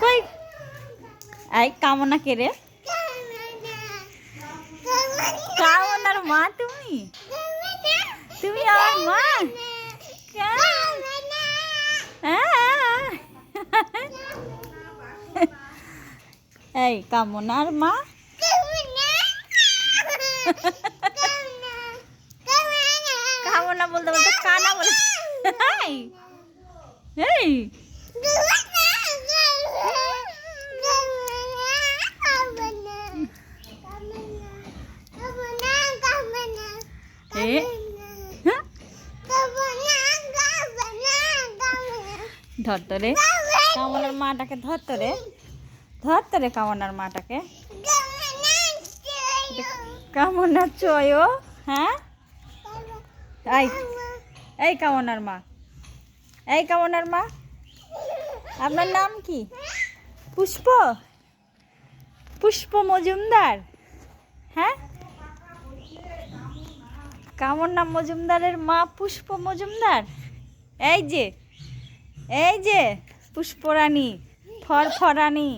কই? এই কামনা কে রে? কামনার মা তুমি? তুমি আমার মা? কেন? এই, কামনার মা? কামনা বলতে বলতে কানা বলে। এই, হ্যাঁ? ধর তো রে। কামনার মাটাকে ধর তো রে। ধর রে কামনার মাটাকে। কামনার চয় হ্যাঁ? এই এই কামনার মা। এই কামনার মা? আপনার নাম কি? পুষ্প? পুষ্প মজুমদার? হ্যাঁ? কামনা মজুমদারের মা পুষ্প মজুমদার? এই যে এই যে পুষ্পরানী ফরফরানী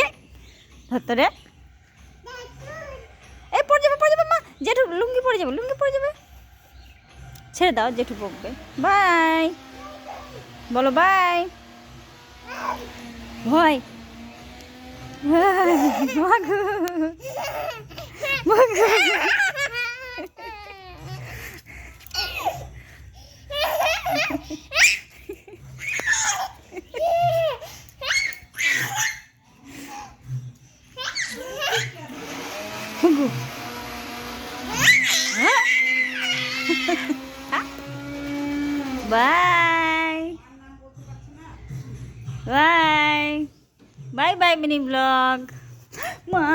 এ ধরতরে এই পড়ে যাবে পড়ে যাবে মা। জেঠু, লুঙ্গি পড়ে যাবে, লুঙ্গি পড়ে যাবে। ছেড়ে দাও জেঠু বকবে। বাই। বলো বাই। ভয়। মাগো মাগো bye bye bye bye mini blog মা